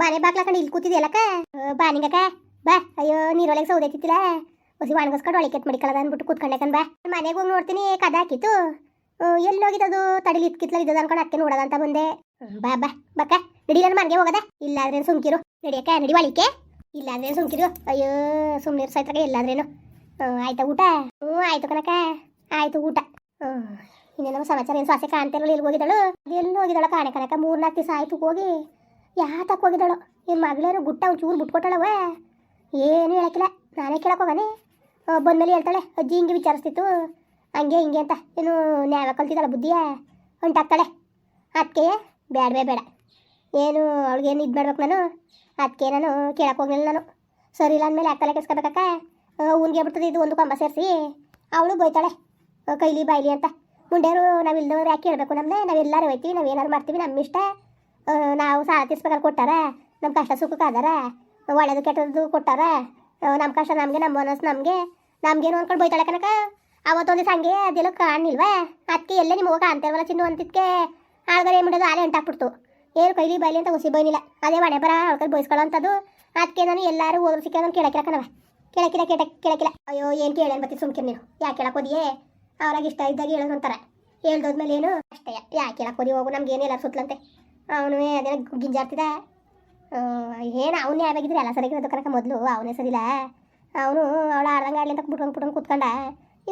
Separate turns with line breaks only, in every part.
ಮನೆ ಬಾಗ್ಲ ಕಡೆ ಇಲ್ಲಿ ಕೂತಿದ್ಯಲ್ಲಕ್ಕ ಬಾ ನಿಂಗಕ್ಕ. ಬಾ. ಅಯ್ಯೋ, ನೀರೊಳಗೆ ಸೌದೈತಿತ್ತಿಲ್ಲ ಹೊಸಿ ಒಣಗಿಸ್ಕೊಂಡು ಕೆತ್ ಮಡಿಕಳದ ಅಂದ್ಬಿಟ್ಟು ಕೂತ್ಕೊಂಡೆ ಬಾ. ಮನೆಗೆ ಹೋಗಿ ನೋಡ್ತೀನಿ, ಕದ ಹಾಕಿತ್ತು. ಎಲ್ಲಿ ಹೋಗಿದ್ದದು ತಡಿಲಿ ಇತ್ಕಿತ್ಲ ಇದ್ದದ ಅನ್ಕೊಂಡು ಅದಕ್ಕೆ ನೋಡೋದಂತ ಬಂದೆ. ಬಾ ಬಾ. ಬಕ್ಕ, ನಡಿ ಮನೆಗೆ ಹೋಗದ. ಇಲ್ಲಾದ್ರೆ ಸುಮ್ಕಿರು. ನಡಿಯಕ್ಕ ನಡಿ ಒಳಿಕೆ ಇಲ್ಲಾದ್ರೆ ಸುಮ್ಕಿರು. ಅಯ್ಯೋ ಸುಮ್ಮನೆ ಸಾಯ್ತಾಗ ಎಲ್ಲಾದ್ರೇನು. ಆಯ್ತ ಊಟ? ಹ್ಞೂ, ಆಯ್ತು ಕನಕ ಆಯ್ತು ಊಟ. ಹ್ಞೂ ಇನ್ನೇನೋ ಸಮಾಚಾರ, ಏನು ಸೊಸೆ ಕಾಣ್ತಿರಲ್ಲ ಎಲ್ಲಿ ಹೋಗಿದ್ದಳು? ಎಲ್ಲಿ ಹೋಗಿದ್ದಾಳ ಕಾಣೆ ಕನಕ ಮೂರ್ನಾಲ್ಕು ದಿವಸ ಆಯ್ತು ಹೋಗಿ. ಯಾತಕ್ಕೆ ಹೋಗಿದ್ದಾಳು? ಏನು ಮಗಳೇನು ಗುಟ್ಟ ಒಂಚೂರು ಬಿಟ್ಕೊಟ್ಟಾಳವೇ ಏನು ಹೇಳಕ್ಕಿಲ್ಲ. ನಾನೇ ಕೇಳಕ್ ಹೋಗಾನೆ. ಬಂದ್ಮೇಲೆ ಹೇಳ್ತಾಳೆ, ಅಜ್ಜಿ ಹಿಂಗೆ ವಿಚಾರಿಸ್ತಿತ್ತು. ಹಂಗೆ ಹಿಂಗೆ ಅಂತ. ಏನು ನ್ಯಾಯ ಕಲ್ತಿದ್ದಾಳೆ ಬುದ್ಧಿಯ? ಹೊಂಟಾಗ್ತಾಳೆ ಅದಕ್ಕೆ ಬೇಡವೇ ಬೇಡ. ಏನು ಅವ್ಳಿಗೇನು ಇದು ಮಾಡ್ಬೇಕು ನಾನು? ಅದಕ್ಕೆ ನಾನು ಕೇಳಕ್ಕೆ ಹೋಗ್ಲಿಲ್ಲ ನಾನು. ಸರಿ ಇಲ್ಲ ಅಂದಮೇಲೆ ಯಾಕೆ ಕೆಸ್ಕೋಬೇಕಕ್ಕ ಊನ್ಗೆ ಬಿಡ್ತದೆ ಇದು ಒಂದು ಕಂಬ ಸೇರಿಸಿ. ಅವಳು ಬೈತಾಳೆ. ಕೈಲಿ ಬಾಯ್ಲಿ ಅಂತ. ಮುಂಡೆಯವರು ನಾವು ಇಲ್ದವ್ರು ಯಾಕೆ ಕೇಳಬೇಕು ನಮ್ಮನ್ನ ನಾವೆಲ್ಲರೂ ಹೋಯ್ತೀವಿ ನಾವು ಏನಾರು ಮಾಡ್ತೀವಿ ನಮ್ಮ ಇಷ್ಟ ನಾವು ಸಾಲ ತೀರ್ಸ್ಬೇಕಾದ್ರೆ ಕೊಟ್ಟಾರ ನಮ್ಮ ಕಷ್ಟ ಸುಖಕ್ಕೆ ಅದಾರ ಒಳ್ಳೇದು ಕೆಟ್ಟದ್ದು ಕೊಟ್ಟಾರ ನಮ್ಮ ಕಷ್ಟ ನಮಗೆ, ನಮ್ಮ ಮನಸ್ಸು ನಮಗೆ. ನಮ್ಗೇನು ಅನ್ಕೊಂಡು ಬೈತಾಳೆ ಕನಕ? ಅವತ್ತೊಂದು ಸಂಗೆ ಅದೆಲ್ಲ ಕಾಣಿಲ್ವಾ ಅದಕ್ಕೆ ಎಲ್ಲೇ ಹೋಗಿ ಕಾಣ್ತೇವಲ್ಲ ಚಿನ್ನು ಅಂತಿದ್ಕೆ. ಆಳ್ಗರೆ ಏನು ಮಾಡೋದು ಆಲೆ ಅಂಟಾಕ್ಬಿಡ್ತು. ಏನು ಕೈಲಿ ಬೈಲಿ ಅಂತ ಹುಸಿ ಬೈನಿಲ್ಲ ಅದೇ ಮನೆ ಬರ ಅವ್ರ ಬೈಸ್ಕೊಳ್ಳೋ ಅದಕ್ಕೆ ನಾನು ಎಲ್ಲರೂ ಹೋದ್ರು ಸಿಕ್ಕ ನಾನು ಕೇಳಕ್ಕಿಲ್ಲ ಕಣವ ಕೇಳಕ್ಕಿಲ್ಲ, ಕೇಟ, ಕೇಳಕ್ಕಿಲ್ಲ. ಅಯ್ಯೋ, ಏನು ಕೇಳೇನು ಬತ್ತಿ ಸುಮ್ಕಿರ್ ನೀನು? ಯಾಕೆ ಕೇಳಕ್ಕೆ ಹೋದಿಯೇ ಅವ್ರಾಗ ಇಷ್ಟ ಇದ್ದಾಗ ಹೇಳೋದು ಅಂತಾರೆ. ಹೇಳ್ದೋದ್ಮೇಲೆ ಏನು? ಅಷ್ಟೇ, ಯಾಕೆ ಕೇಳಕ್ಕೆ ಹೋದಿ ಹೋಗು ನಮ್ಗೆ ಏನಿಲ್ಲ ಸುತ್ತಲಂತೆ? ಅವನು ಅದೇನೋ ಗಿಂಜಾಡ್ತಿದ್ದ ಏನು ಅವನೇ ಯಾವಾಗಿದ್ರೆ ಎಲ್ಲ ಸರಿಗಿರೋದು ಕನಕ ಮೊದಲು, ಅವನೇ ಸರಿಲ್ಲ. ಅವನು ಅವಳು ಆಡ್ದಂಗೆ ಆಡ್ಲಿ ಅಂತ ಬಿಟ್ಕೊಂಡು ಬಿಟ್ಕೊಂಡು ಕೂತ್ಕೊಂಡ,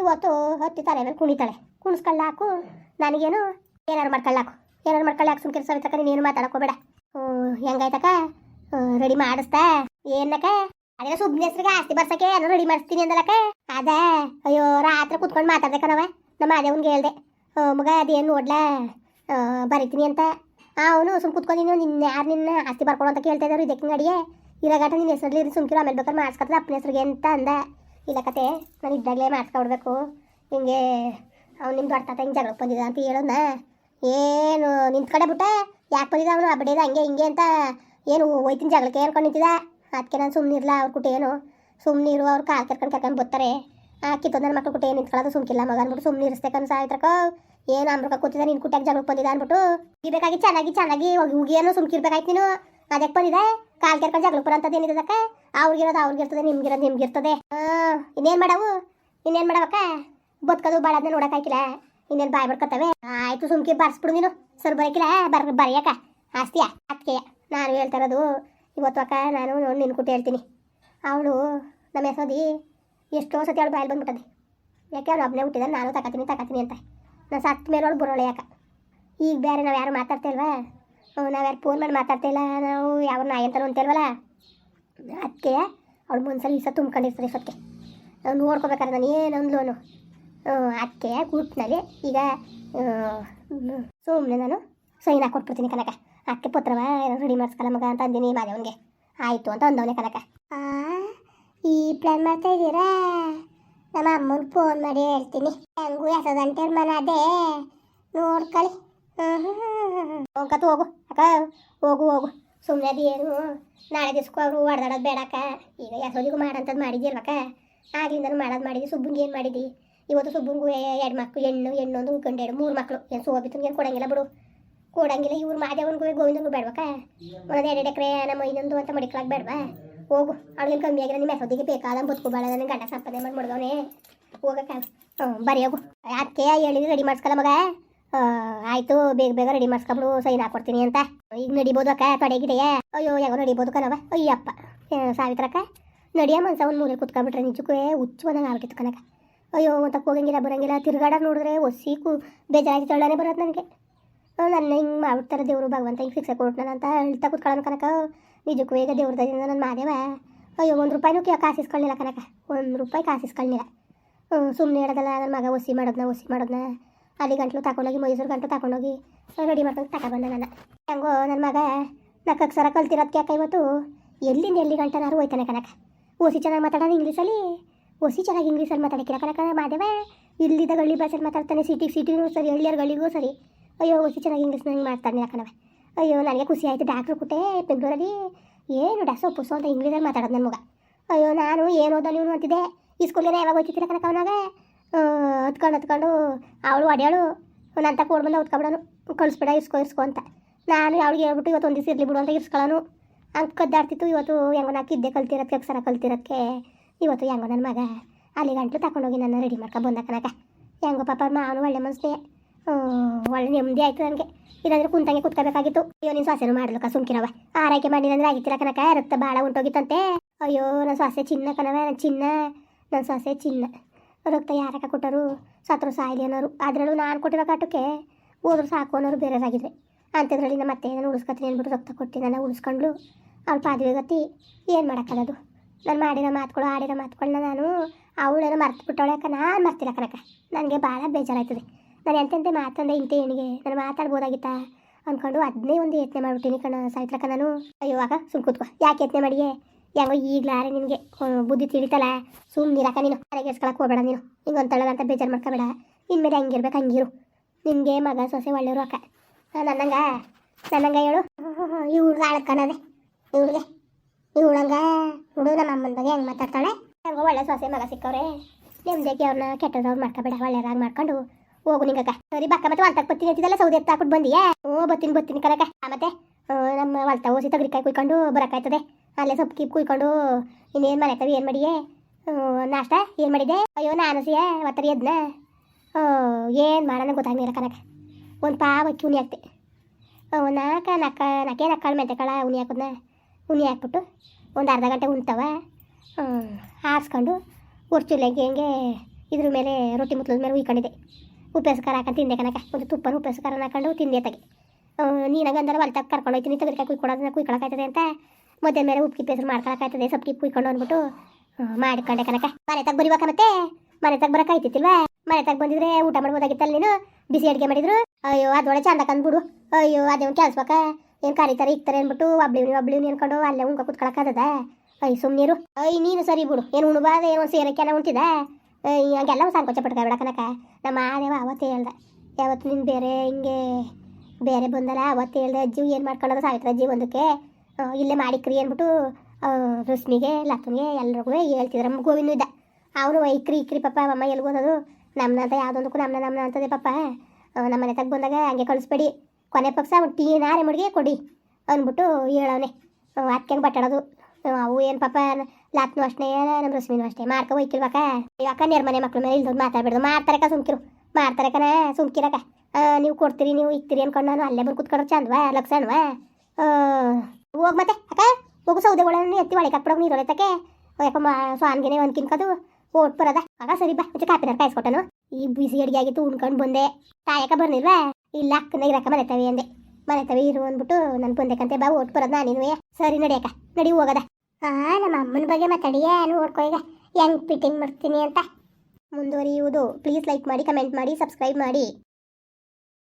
ಇವತ್ತು ಹತ್ತಿ ತಲೆ ಮೇಲೆ ಕುಣಿತಾಳೆ. ಕುಣಿಸ್ಕೊಳ್ಳಾಕು, ನನಗೇನು ಏನಾರು ಮಾಡ್ಕೊಳ್ಳಾಕು. ಏನಾರು ಮಾಡ್ಕೊಳ್ಳಿ ಹಾಕು ಸುಮ್ಕಿರ್ ಸವಿತಕ್ಕ, ನೀನು ಮಾತಾಡಕೋಬೇಡ ಹೆಂಗಾಯ್ತಕ್ಕ? ರೆಡಿ ಮಾಡಿಸ್ತಾ? ಏನಕ್ಕ? ಅದೇ ಸುಬ್ನ ಹೆಸ್ರಿಗೆ ಆಸ್ತಿ ಬರ್ಸಕ್ಕೆ ಏನೋ ರೆಡಿ ಮಾಡಿಸ್ತೀನಿ ಅಂದಲಕ್ಕ? ಅದ, ಅಯ್ಯೋ, ರಾತ್ರಿ ಕುತ್ಕೊಂಡು ಮಾತಾಡ್ಬೇಕನವ ನಮ್ಮ ನಮ್ಮ ಅವ್ನಿಗೆ ಹೇಳ್ದೆ ಮಗ, ಅದೇನು ನೋಡ್ಲಾ? ಬರೀತೀನಿ ಅಂತ. ಅವನು ಸುಮ್ ಕುತ್ಕೊಂಡು ನಿನ್ನ ಯಾರು ನಿನ್ನ ಆಸ್ತಿ ಬರ್ಕೊಡು ಅಂತ ಕೇಳ್ತಾ ಇದ್ದಾರೆ ಇದಕ್ಕೆ ಅಡಿಗೆ? ಇರಾಗಾಟ ನಿನ್ನ ಹೆಸರಲ್ಲಿ ಸುಮ್ಕಿರು. ಆಮೇಲೆ ಬೇಕಾದ್ರೆ ಮಾಡಿಸ್ಕೊತದೆ ಅಪ್ಪನ ಹೆಸ್ರಿಗೆ ಅಂತ ಅಂದ. ಇಲ್ಲ ಕತೆ, ನಾನು ಇದ್ದಾಗಲೇ ಮಾಡಿಸ್ಕೊಡ್ಬೇಕು. ಹಿಂಗೆ ಅವ್ನು ದೊಡ್ಡ ತಾತ ಹಿಂಗೆ ಜಗಳಕ್ಕೆ ಬಂದಿದ್ದ ಅಂತ ಹೇಳೋಣ ಏನು, ನಿಂತ್ಕಡೆ ಬಿಟ್ಟೆ? ಯಾಕೆ ಬಂದಿದ್ದ ಅವನು? ಬಡಿದ ಹಂಗೆ ಹಿಂಗೆ ಅಂತ ಏನು ಹೋಯ್ತಿನ ಜಗಳಕ್ಕೆ ಅನ್ಕೊಂಡು ನಿಂತಿದ್ದ ಅದಕ್ಕೆ ನಾನು ಸುಮ್ಮನಿರ್ಲ ಅವ್ರ ಕುಟೆ ಏನು? ಸುಮ್ಮನಿರು ಅವ್ರು ಕಾಲು ಕರ್ಕೊಂಡು ಕರ್ಕೊಂಡು ಬರ್ತಾರೆ. ಆ ಕಿತ್ತೊಂದ್ರೆ ಮಕ್ಕಳು ಕುಟೆ ಏನು ನಿಂತ್ಕೊಳ್ಳೋದು? ಸುಮ್ಕಿಲ್ಲ ಮಗ ಅಂದ್ಬಿಟ್ಟು ಸುಮ್ಮನೆ ಇರಿಸ್ತೇಕನ್ ಸಾಯ್ತ್ರಕ. ಏನು ಅಮೃತ ಕೂತಿದ್ದ, ನೀನು ಕುಟ್ಯಾಕ್ ಜಗಳಕ್ಕೆ ಬಂದಿದ್ದ ಅಂದ್ಬಿಟ್ಟು ಬೇಕಾಗಿ ಚೆನ್ನಾಗಿ ಚೆನ್ನಾಗಿ ಹೋಗಿ ಉಗಿಯನ್ನು ಸುಮ್ಕಿರ್ಬೇಕಾಯ್ತು ನೀನು. ಅದಕ್ಕೆ ಬಂದಿದೆ ಕಾಲ್ ಕೆರ್ಕೊಂಡು ಜಗಳ ಬರೋಂಥದ್ದು ಏನಿದ್ದಕ್ಕ ಅವ್ರಿಗಿರೋದು ಅವ್ರಿಗಿರ್ತದೆ ನಿಮ್ಗಿರೋದು ನಿಮ್ಗಿರ್ತದೆ. ಹಾಂ, ಇನ್ನೇನು ಮಾಡವು? ಇನ್ನೇನು ಮಾಡವಕ್ಕ? ಬದುಕೋದು ಬಾಳದ್ನ ನೋಡೋಕ್ಕಾಗಿಲ್ಲ ಇನ್ನೇನು ಬಾಯ್ ಬಡ್ಕೊತವೆ? ಆಯ್ತು ಸುಮ್ಕಿ ಬರ್ಸ್ಬಿಡು ನೀನು. ಸರ್ ಬರೋಕಿಲ್ಲ, ಬರ್, ಬರೆಯಕ್ಕ. ಆಸ್ತಿಯ? ಅದಕ್ಕೆ ನಾನು ಹೇಳ್ತಾ ಇರೋದು, ಇವತ್ತು ಅಕ್ಕ, ನಾನು ನೋಡಿ ನಿನ್ನ ಕುಟ್ಟಿ ಹೇಳ್ತೀನಿ. ಅವಳು ನಮ್ಮ ಹೆಸೋದಿ ಎಷ್ಟೋ ಸತಿ ಅವಳು ಬಾಯಲ್ಲಿ ಬಂದ್ಬಿಟ್ಟದೆ ಯಾಕೆ ಅವಳು ಒಬ್ಬನೇ ಹುಟ್ಟಿದ ನಾನು ತಗೋತೀನಿ ತಗೋತೀನಿ ಅಂತ. ನಾನು ಸತ್ತ ಮೇಲೆ ಅವ್ಳು ಬರೋಳೆ ಯಾಕೆ ಈಗ ಬೇರೆ ನಾವು ಯಾರು ಮಾತಾಡ್ತಿಲ್ವಾ? ನಾವು ಯಾರು ಫೋನ್ ಮಾಡಿ ಮಾತಾಡ್ತಿಲ್ಲ, ನಾವು ಯಾವ ನಾಯಿ ಅಂತ ಅಂತಿಲ್ವಲ್ಲ? ಅದಕ್ಕೆ ಅವಳು ಮನ್ಸಲ್ಲಿ ಇಸ ತುಂಬ್ಕೊಂಡಿರ್ತಾರೆ ಇಷ್ಟೊತ್ತಿಗೆ ನಾವು ನೋಡ್ಕೋಬೇಕಾದ್ರೆ ನಾನು ಏನೊಂದು ಲೋನು ಅದಕ್ಕೆ ಗುಟ್ನಲ್ಲಿ ಈಗ ಸುಮ್ಮನೆ ನಾನು ಸೈನ್ ಹಾಕೊಟ್ಬಿಡ್ತೀನಿ ಕನಕ. ಅದಕ್ಕೆ ಪತ್ರವ ರೆಡಿ ಮಾಡಿಸ್ಕಲ್ಲ ಮಗ ಅಂತ ಅಂದಿನಿ ಮಾದೇವನಿಗೆ. ಆಯಿತು ಅಂತ ಅಂದವನೇ ಕನಕ. ಈ ಪ್ಲ್ಯಾನ್ ಮಾಡ್ತಾ ಇದ್ದೀರಾ? ನಮ್ಮ ಅಮ್ಮನ ಫೋನ್ ಮಾಡಿ ಹೇಳ್ತೀನಿ. ಹೆಂಗೂ ಎಸೋ ಗಂಟೆ ಮನೆ ಅದೇ? ನೋಡ್ಕೊಳ್ಳಿ ಹೋಗತ್ತು ಹೋಗು ಅಕ್ಕ, ಹೋಗು. ಹೋಗು ಸುಮ್ಮನೆ ಅದು ಏನು? ನಾಳೆ ದಿವ್ಸಕ್ಕೂ ಅವರು ಹೊಡೆದಾಡೋದು ಬೇಡಕ್ಕ ಈಗ ಯಸೋದಿಗೂ ಮಾಡಂಥದ್ದು ಮಾಡಿದ್ಯಲ್ವಕ್ಕ ಆಗಿಂದನೂ ಮಾಡೋದು ಮಾಡಿದ್ವಿ. ಸುಬ್ಬಂಗೆ ಏನು ಮಾಡಿದ್ವಿ ಇವತ್ತು ಸುಬ್ಬಂಗೂ ಎರಡು ಮಕ್ಕಳು ಹೆಣ್ಣು ಹೆಣ್ಣೊಂದು ಗಂಡು ಎರಡು ಮೂರು ಮಕ್ಕಳು ಏನು ಸೋಬಿತನ್ಗೆ ಏನು ಕೊಡಂಗಿಲ್ಲ ಬಿಡು. ಕೊಡಂಗಿಲ್ಲ. ಇವ್ರು ಮಾದೇವನ್ಗೂ ಗೋವಿಂದನ್ಗೂ ಬೇಡವಕ್ಕ ಒಂದೊಂದು ಎರಡು ಎಕರೆ ನಮ್ಮ ಇನ್ನೊಂದು ಅಂತ ಮಡಿಕಲಾಗ ಬೇಡವಾ? ಹೋಗು. ಅವ್ಳಿಗೆ ಕಮ್ಮಿ ಆಗಿರೋ ನಿಮ್ಮ ಹೆಸರಿಗೆ ಬೇಕಾದ ಬದುಕು ಬಾಳ ನನ್ನ ಗಂಡ ಸಂಪಾದನೆ ಮಾಡಿ ಮಡ್ಗವನೆ ಹೋಗಕ್ಕ ಹ್ಞೂ ಬರೀ ಹೋಗು. ಅದಕ್ಕೆ ಹೇಳಿದ್ರೆ ರೆಡಿ ಮಾಡಿಸ್ಕಲ್ಲ ಮಗ? ಆಯಿತು, ಬೇಗ ಬೇಗ ರೆಡಿ ಮಾಡಿಸ್ಕೊಬಿಡು ಸೈನ್ ಹಾಕೊಡ್ತೀನಿ ಅಂತ. ಈಗ ನಡಿಬೋದು ಅಕ್ಕ, ತೊಡೆಗಿದೆಯಾ? ಅಯ್ಯೋ, ಯಾವಾಗ ನಡಿಬೋದು ಕನವ ಅಯ್ಯಪ್ಪ. ಸಾವಿತ್ರಕ್ಕ, ನಡಿಯ ಮನ್ಸ ಒಂದು ಮೂಲೆ ಕುತ್ಕೊಂಡ್ಬಿಟ್ರೆ ನಿಜಕ್ಕೂ ಹುಚ್ಚು ಬಂದಂಗೆ ಆಗ್ಬಿಟ್ಟಿತ್ತು ಕನಕ ಅಯ್ಯೋ ಅಂತ ಹೋಗಂಗಿಲ್ಲ, ಬರಂಗಿಲ್ಲ ತಿರ್ಗಾಡ ನೋಡಿದ್ರೆ ಒಸಿ ಕು ಬೇಜಾರಾಗಿ ತಳ್ಳನೆ ಬರೋದು ನನಗೆ. ನನ್ನ ಹಿಂಗೆ ಮಾಡ್ಬಿಡ್ತಾರೆ ದೇವರು, ಭಗವಂತ ಹಿಂಗೆ ಫಿಕ್ಸ್ ಕೊಟ್ನ ಅಂತ ಹೇಳ್ತಾ ಕುತ್ಕೊಳ್ಳೋಣ ಕನಕ ನಿಜಕ್ಕೂ ಈಗ ದೇವ್ರ ದಯದಿಂದ ನನ್ನ ಮಾದೇವ ಅಯ್ಯೋ ಒಂದು ರೂಪಾಯಿನೂ ಕಾಸಿಸ್ಕೊಳ್ಳಿಲ್ಲ ಕನಕ. ಒಂದು ರೂಪಾಯಿ ಕಾಸಿಸ್ಕೊಳ್ಳಿಲ್ಲ ಸುಮ್ಮನೆ ಹೇಳೋದಲ್ಲ ನನ್ನ ಮಗ ಒಸಿ ಮಾಡೋದನ್ನ ಒಸಿ ಮಾಡೋದನ್ನ ಅಲ್ಲಿ ಗಂಟ್ಲು ತಗೊಂಡೋಗಿ ಮೈಸೂರು ಗಂಟು ತಗೊಂಡೋಗಿ ರೆಡಿ ಮಾಡ್ಕೊಂಡು ತಗೊಬಂದ ನನ್ನ. ಹೆಂಗೋ ನನ್ನ ಮಗ ನಕ್ಕಕ್ಕೆ ಸರ ಕಲ್ತಿರೋದಕ್ಕೆ ಯಾಕೆ ಇವತ್ತು ಎಲ್ಲಿಂದ ಎಲ್ಲಿ ಗಂಟನಾರು ಹೋಯ್ತಾನೆ ಕನಕ. ಓಸಿ ಚೆನ್ನಾಗಿ ಮಾತಾಡೋದು ಇಂಗ್ಲೀಷಲ್ಲಿ. ಓಸಿ ಚೆನ್ನಾಗಿ ಇಂಗ್ಲೀಷಲ್ಲಿ ಮಾತಾಡಕ್ಕಿಲ್ಲ ಕನಕ ಮಾದೇವ ಇಲ್ಲಿದ್ದ ಗಳ್ಳಿ ಭಾಷೆ ಮಾತಾಡ್ತಾನೆ ಸಿಟಿಗೆ ಸಿಟಿಗೂ ಸರಿ, ಹಳ್ಳಿಯರ್ ಗಳ್ಳಿಗೂ ಸರಿ. ಅಯ್ಯೋ ಓಸಿ ಚೆನ್ನಾಗಿ ಇಂಗ್ಲೀಷ್ನ ಹಿಂಗೆ ಮಾಡ್ತಾನೆ ಕಣವ. ಅಯ್ಯೋ, ನನಗೆ ಖುಷಿ ಆಯಿತು. ಡಾಕ್ಟ್ರು ಕೊಟ್ಟೆ ಬೆಂಗಳೂರಲ್ಲಿ ಏನು ಡಸೋ ಪುಸೋ ಅಂತ ಇಂಗ್ಲೀಷಲ್ಲಿ ಮಾತಾಡೋದು ನನ್ನ ಮಗ ಅಯ್ಯೋ, ನಾನು ಏನು ಓದೋ ನೀವು ಅಂತಿದ್ದೆ. ಈ ಸ್ಕೂಲ್ಗೆ ಯಾವಾಗ ಹೋಗ್ತಿದ್ದೀರ ಕನಕ ಅವನಾಗ ಹತ್ಕೊಂಡು ಹತ್ಕೊಂಡು ಅವಳು ಒಡೆಯಳು ನನ್ನ ತಕ್ಕ ಓಡ್ ಬಂದ ಹೊತ್ಕೊಬಿಡೋನು ಕಳಿಸ್ಬೇಡ, ಇಸ್ಕೊ ಇಸ್ಕೊ ಅಂತ. ನಾನು ಅವಳಿಗೆ ಹೇಳ್ಬಿಟ್ಟು ಇವತ್ತು ಒಂದು ದಿವಸ ಇರಲಿ ಬಿಡು ಅಂತ ಇರ್ಸ್ಕೊಳ್ಳೋನು ಹಂಗೆ ಕದ್ದಾಡ್ತಿತ್ತು. ಇವತ್ತು ಹೆಂಗೋ ನಾ ಕಿದ್ದೆ ಕಲ್ತಿರೋದಕ್ಕೆ ಅಕ್ಷರ ಕಲ್ತಿರೋದಕ್ಕೆ ಇವತ್ತು ಹೆಂಗೋ ನನ್ನ ಮಗ. ಅಲ್ಲಿ ಗಂಟ್ಲು ತಗೊಂಡೋಗಿ ನನ್ನ ರೆಡಿ ಮಾಡ್ಕೊಂಡು ಬಂದ ಕನಕ. ಹೆಂಗೋ ಪಾಪ ಮಾವನು ಒಳ್ಳೆ ಮನಸ್ಸೇ ಒಳ್ಳೆ ನೆಮ್ಮದಿ ಆಯ್ತು ನನಗೆ. ಇಲ್ಲಾಂದ್ರೆ ಕುಂತಂಗೆ ಕುತ್ಕೋಬೇಕಾಗಿತ್ತು. ಅಯ್ಯೋ, ನೀನು ಸೊಸೆನು ಮಾಡ್ಲಕ್ಕ ಸುಮ್ಕಿರವ ಆರೈಕೆ ಮಾಡಿದಂದ್ರೆ ಆಗಿತ್ತಿಲ್ಲ ಕನಕ ರಕ್ತ ಭಾಳ ಉಂಟೋಗಿತ್ತಂತೆ. ಅಯ್ಯೋ ನನ್ನ ಸೊಸೆ ಚಿನ್ನ ಕಣವ ನನ್ನ ಚಿನ್ನ. ನನ್ನ ಸೊಸೆ ಚಿನ್ನ. ರಕ್ತ ಯಾರಕ್ಕ ಕೊಟ್ಟರು? ಸತ್ರು ಸಾಯಿಲಿ ಅನ್ನೋರು. ಅದರಲ್ಲೂ ನಾನು ಕೊಟ್ಟಿರೋ ಕಾಟಕ್ಕೆ ಹೋದ್ರು ಸಾಕು ಅನ್ನೋರು ಬೇರೆಯವರಾಗಿದ್ರೆ ಅಂಥದ್ರಲ್ಲಿ ನಮ್ಮ ಮತ್ತೆ ನಾನು ಉಳಿಸ್ಕೊತೀನಿ ಅಂದ್ಬಿಟ್ಟು ರಕ್ತ ಕೊಟ್ಟು ನನ್ನ ಉಳಿಸ್ಕೊಂಡು ಅವ್ಳ ಪಾದವಿ ಗತಿ ಏನು ಮಾಡೋಕ್ಕಾಗದು ನಾನು ಮಾಡಿರೋ ಮಾತುಗಳು ಆಡಿರೋ ಮಾತುಗಳನ್ನ ನಾನು ಅವಳೇನೋ ಮರ್ತು ಬಿಟ್ಟವಳೆ ಅಕ್ಕ. ನಾನು ಮರ್ತಿಲ್ಲ ಕನಕ ನನಗೆ ಭಾಳ ಬೇಜಾರಾಯ್ತದೆ. ನಾನು ಎಂತೆಂತೆ ಮಾತಂದೆ ಇಂತೆ ಏನಿಗೆ ನಾನು ಮಾತಾಡ್ಬೋದಾಗಿತ್ತಾ? ಅಂದ್ಕೊಂಡು ಅದನ್ನೇ ಒಂದು ಯತ್ನೆ ಮಾಡ್ಬಿಟ್ಟಿನಿ ಕಣ ಸಾಯ್ತಲಕ್ಕ ನಾನು ಅಯ್ಯೋ, ಆಗ ಸುಮ್ ಕೂತ್ಕೋ. ಯಾಕೆ ಯತ್ನೆ ಮಾಡಿಯೇ? ಹೆಂಗೋ ಈಗಲಾರೆ ನಿನಗೆ. ಬುದ್ಧಿ ತಿಳಿತಲ್ಲ ಸುಮ್ಮನಿರಕ್ಕ ನೀನು. ತಲೆಗೆಸ್ಕೊಳಕ್ಕೆ ಹೋಗಬೇಡ ನೀನು. ಹಿಂಗೆ ಅಂತ ಬೇಜಾರು ಮಾಡ್ಕೋಬೇಡ. ಇನ್ಮೇಲೆ ಹಂಗಿರ್ಬೇಕು ಹಂಗಿರು ನಿನಗೆ ಮಗ ಸೊಸೆ ಒಳ್ಳೆಯವರು ಅಕ್ಕ. ನನ್ನಂಗ ನನ್ನಂಗ ಹೇಳು. ಇವ್ಳಿಗೆ ಆಳಕ್ಕನದೆ ಇವ್ಳಿಗೆ. ಇವಳಂಗ ಹುಡುಗ ನಮ್ಮ ಅಮ್ಮನ ಬಗ್ಗೆ ಹೆಂಗೆ ಮಾತಾಡ್ತಾಳೆ. ಹೆಂಗೋ ಒಳ್ಳೆ ಸೊಸೆ ಮಗ ಸಿಕ್ಕವ್ರೆ. ನೆಮ್ಮದಿಯಾಗಿ ಅವ್ರನ್ನ ಕೆಟ್ಟದವ್ರು ಮಾಡ್ಕೋಬೇಡ. ಒಳ್ಳೆಯದಾಗಿ ಮಾಡ್ಕೊಂಡು ಹೋಗು ನಿಂಗಕ್ಕ. ಸರಿ ಬಕ್ಕ ಮತ್ತೆ ಹೊಲ್ತಾಕ್ ಬತ್ತೀನಿ ಅಂತಿದ್ದಲ್ಲ ಸೌದೆ ಎತ್ತ ಹಾಕ್ಬಿಟ್ಟು ಬಂದಿಯಾ ಓ ಬತ್ತೀನಿ ಬತ್ತೀನಿ ಕನಕ ಆ, ಮತ್ತೆ? ನಮ್ಮ ಹೊಲ್ತ ಓಸಿ ತಗರಿಕಾಯಿ ಕುಯ್ಕೊಂಡು ಬರಕಾಯ್ತದೆ ಅಲ್ಲೇ ಸೊಪ್ಪು ಕೀಪ್ ಕುಯ್ಕೊಂಡು ಇನ್ನೇನು ಮಾಡಾಯ್ತವೆ ತವಿ ಏನು ಮಾಡಿಯೇ? ನಾಷ್ಟ ಏನು ಮಾಡಿದೆ? ಅಯ್ಯೋ ನಾನು ಸಿಯ ಒತ್ತರಿ ಎದ್ನ? ಏನು ಮಾಡೋಣ ಗೊತ್ತಾಗ್ಲಿಲ್ಲ ಕನಕ ಒಂದು ಪಾವ ಅಕ್ಕಿ ಉನಿ ಹಾಕ್ತೆ. ನಾಲ್ಕ ನಕ್ಕ ನಕ್ಕೆ ನಕ್ಕಾಳು ಮೆಂತೆಕಾಳ ಉನಿ ಹಾಕೋದನ್ನ ಉನಿ ಹಾಕ್ಬಿಟ್ಟು ಒಂದು ಅರ್ಧ ಗಂಟೆ ಉಣ್ತವ. ಹಾರಿಸ್ಕೊಂಡು ಉರ್ಚುಲೆಗೆ ಹೆಂಗೆ ಇದ್ರ ಮೇಲೆ ರೊಟ್ಟಿ ಮುತ್ತಲದ ಮೇಲೆ ಉಯ್ಕೊಂಡಿದ್ದೆ. ಉಪ್ಪೆಸ್ಕಾರ ಹಾಕೊಂಡು ತಿಂದೆ ಕನಕ ಒಂದು ತುಪ್ಪನ ಉಪ್ಪೆಸ್ಕಾರ ಹಾಕೊಂಡು ತಿಂದೆ ತಗೆ. ನೀನಾಗ ಅಂದ್ರೆ ತಕ್ಕ ಕರ್ಕೊಂಡು ಹೋಯ್ತೀನಿ ತೆಗೆದ್ಕಾಯಿ ಕುಯ್ಕೊಳೋದನ್ನ ಕುಯ್ಕೊಳಕಾಯ್ತದೆ ಅಂತ ಮಧ್ಯಾಹ್ನ ಮೇಲೆ ಉಪ್ಪು ಕಿಪ್ಪು ಹೆಸರು ಮಾಡ್ಕೊಳಕಾಯ್ತದೆ ಸೊಪ್ಪು ಕಿಪ್ಪು ಕುಯ್ಕೊಂಡು ಅಂದ್ಬಿಟ್ಟು ಮಾಡಿಕೊಂಡೆ ಕನಕ ಮನೆ ತಗ ಬರಿಬೇಕ ಮತ್ತೆ? ಮನೆ ತಗ ಬರೋಕಾಯ್ತಿತ್ತಿಲ್ವಾ ಮನೆ ತಗ ಬಂದಿದ್ರೆ ಊಟ ಮಾಡ್ಬೋದಾಗಿತ್ತಲ್ಲ ನೀನು? ಬಿಸಿ ಅಡುಗೆ ಮಾಡಿದ್ರು? ಅಯ್ಯೋ ಅದೊಳೆ ಚಂದ ಕಂದ್ಬಿಡು ಅಯ್ಯೋ ಒಂದು ಕೆಲ್ಸಬೇಕ? ಏನು ಕರೀತಾರೆ ಇಕ್ತಾರೆ ಅಂದ್ಬಿಟ್ಟು ಒಬ್ಳಿವ್ನಿ ಒಬ್ಳಿವ್ನಿ ಅನ್ಕೊಂಡು ಅಲ್ಲೇ ಉಂಗ ಕುತ್ಕೊಳಕ್ಕಾಗದ ಅಯ್ಯ ಸುಮ್ಮನೀರು ಅಯ್ಯ, ನೀನು ಸರಿ ಬಿಡು. ಏನು ಉಣ್ಬಾರ್ದು, ಏನೋ ಸೇರಕ್ಕೆಲ್ಲ ಉಣ್ತಿದ ಹಂಗೆಲ್ಲ ಸಂಕೋಚ ಪಟ್ಕೊಬೇಡ ಕನಕ ನಮ್ಮ ಮಾದೇವ ಅವತ್ತು ಹೇಳ್ದೆ. ಯಾವತ್ತು ನೀನು ಬೇರೆ ಹಿಂಗೆ ಬೇರೆ ಬಂದಲ್ಲ, ಅವತ್ತು ಹೇಳ್ದೆ ಅಜ್ಜಿ ಏನು ಮಾಡ್ಕೊಳ್ಳೋದು ಸಾವಿತ್ರ ಅಜ್ಜಿ ಒಂದಕ್ಕೆ? ಇಲ್ಲೇ ಮಾಡಿಕ್ರಿ ಅಂದ್ಬಿಟ್ಟು ರಶ್ಮಿಗೆ ಲಕ್ಕನಿಗೆ ಎಲ್ರಿಗೂ ಹೇಳ್ತಿದ್ರು. ನಮ್ಮ ಗೋವಿನೂ ಇದ್ದ. ಅವರು ಇಕ್ರಿ ಇಕ್ರಿ ಪಪ್ಪ ಅಮ್ಮ ಎಲ್ಲಿ ಓದೋದು ನಮ್ಮನ್ನ ಅಂತ ಯಾವುದೊಂದಕ್ಕೂ ನಮ್ಮನ್ನ ನಮ್ಮನ್ನ ಅಂತದೆ ಪಪ್ಪ ನಮ್ಮ ಮನೆ ತಗ ಬಂದಾಗ ಹಂಗೆ ಕಳಿಸ್ಬೇಡಿ. ಕೊನೆ ಪಕ್ಷ ಟೀ ನಾರೆ ಮಡಿಗೆ ಕೊಡಿ ಅಂದ್ಬಿಟ್ಟು ಹೇಳವನೆ. ಅದಕ್ಕೆ ಬಟ್ಟಾಡೋದು ಅವು ಏನು ಪಾಪ ಲಾತ್ನು ಅಷ್ಟೇ ನಮ್ಮ ರಶ್ಮಿನೂ ಅಷ್ಟೇ. ಮಾಡ್ಕೊ ಒಯ್ಕಿಲ್ವಾಕ ಇವಾಗ ನೇರ್ ಮನೆ ಮಕ್ಳ ಮೇಲೆ ಇಲ್ದೊಂದು ಮಾತಾಡ್ಬಿಡ್ದು. ಮಾಡ್ತಾರಕ್ಕ ಸುಮ್ಕಿರು. ಮಾಡ್ತಾರೆ ಸುಮ್ಕಿರಕ ನೀವು ಕೊಡ್ತೀರಿ, ನೀವು ಇಕ್ತೀರಿ ಅನ್ಕೊಂಡು ನಾನು ಅಲ್ಲೇ ಬಂದು ಕುತ್ಕೊಂಡ್ರೆ ಚಂದ್ವಾ ಲಕ್ಷಣವಾ ಹೋಗ್ ಮತ್ತೆ, ಅಕ್ಕ. ಹೋಗು ಸೌದೆ ಒಳಗೆ ಎತ್ತಿ ಒಳಗೆ ಹಾಕ್ಬಿಡೋಕೆ ನೀರು ಹೊಳೆತಕ್ಕೆ ಯಾಕ ಸ್ವಾನ್ಗೆನೆ ಒಂದು ಕಿನ್ಕೋದು ಓಟ್ ಬರೋದ. ಆಗ ಸರಿ, ಬಾ. ಮತ್ತೆ ಕಾಪಿನಾರು ಕಾಯಿಸ್ಕೊಟ್ಟನು ಈ ಬಿಸಿ ಅಡಿಗೆ ಆಗಿತ್ತು, ಉಣ್ಕೊಂಡು ಬಂದೆ. ತಾಯಕ ಬರ್ನಿಲ್ವಾ ಇಲ್ಲ, ಅಕ್ಕನ ಇರಕ್ಕ, ಮನೆ ತವಿ ಅಂದೆ. ಮನೆ ತವಿ ಇರು ಅಂದ್ಬಿಟ್ಟು ನಾನು ಬಂದೇಕಂತೆ ಬಾ, ಓಟ್ ಬರೋದು ನಾನಿನ್ವೇ. ಸರಿ ನಡಿಯಕ್ಕ ನಡಿ, ಹೋಗದ. ಆ ನಮ್ಮ ಅಮ್ಮನ ಬಗ್ಗೆ ಮಾತಾಡಿಯೇ? ನೋಡ್ಕೋ ಈಗ. ಹೆಂಗ್ ಫಿಟ್ಟಿಂಗ್ ಮಾಡ್ತೀನಿ ಅಂತ. ಮುಂದುವರಿಯುವುದು. ಪ್ಲೀಸ್ ಲೈಕ್ ಮಾಡಿ ಕಮೆಂಟ್ ಮಾಡಿ ಸಬ್ಸ್ಕ್ರೈಬ್ ಮಾಡಿ.